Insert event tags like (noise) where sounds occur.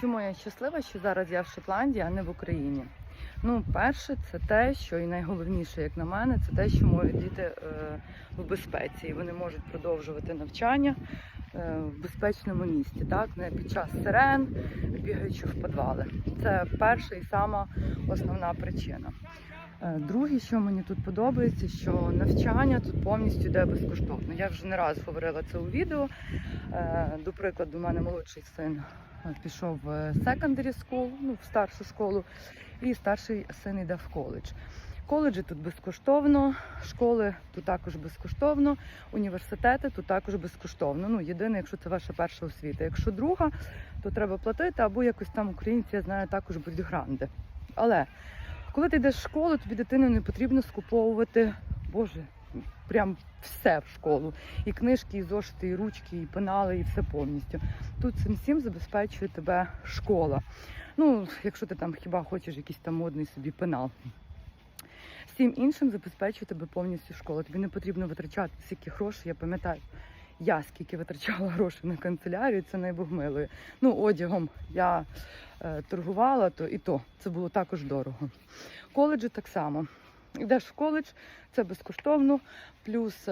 Чому я щаслива, що зараз я в Шотландії, а не в Україні? Ну, перше, це те, що і найголовніше, як на мене, це те, що мої діти е, в безпеці, і вони можуть продовжувати навчання е, в безпечному місці, так не під час сирен, бігаючи в підвали. Це перша і сама основна причина. Е, Друге, що мені тут подобається, що навчання тут повністю йде безкоштовно. Я вже не раз говорила це у відео. Е, До прикладу, у мене молодший син е, пішов в secondary school, ну, в старшу школу, і старший син йде в коледж. Коледжі тут безкоштовно, школи тут також безкоштовно, університети тут також безкоштовно. Ну, єдине, якщо це ваша перша освіта. Якщо друга, то треба платити, або якось там українці, я знаю, також будуть гранди. Але коли ти йдеш в школу, тобі дитину не потрібно скуповувати, боже, прям все в школу. І книжки, і зошити, і ручки, і пенали, і все повністю. Тут цим всім забезпечує тебе школа. Ну, якщо ти там хіба хочеш якийсь там модний собі пенал. Всім іншим забезпечує тебе повністю школа. Тобі не потрібно витрачати стільки грошей. Я пам'ятаю, я скільки витрачала (laughs) грошей на канцелярію, це найбогмилою. Ну, одягом я е, торгувала, то і то це було також дорого. Коледжі так само. Йдеш в коледж, це безкоштовно, плюс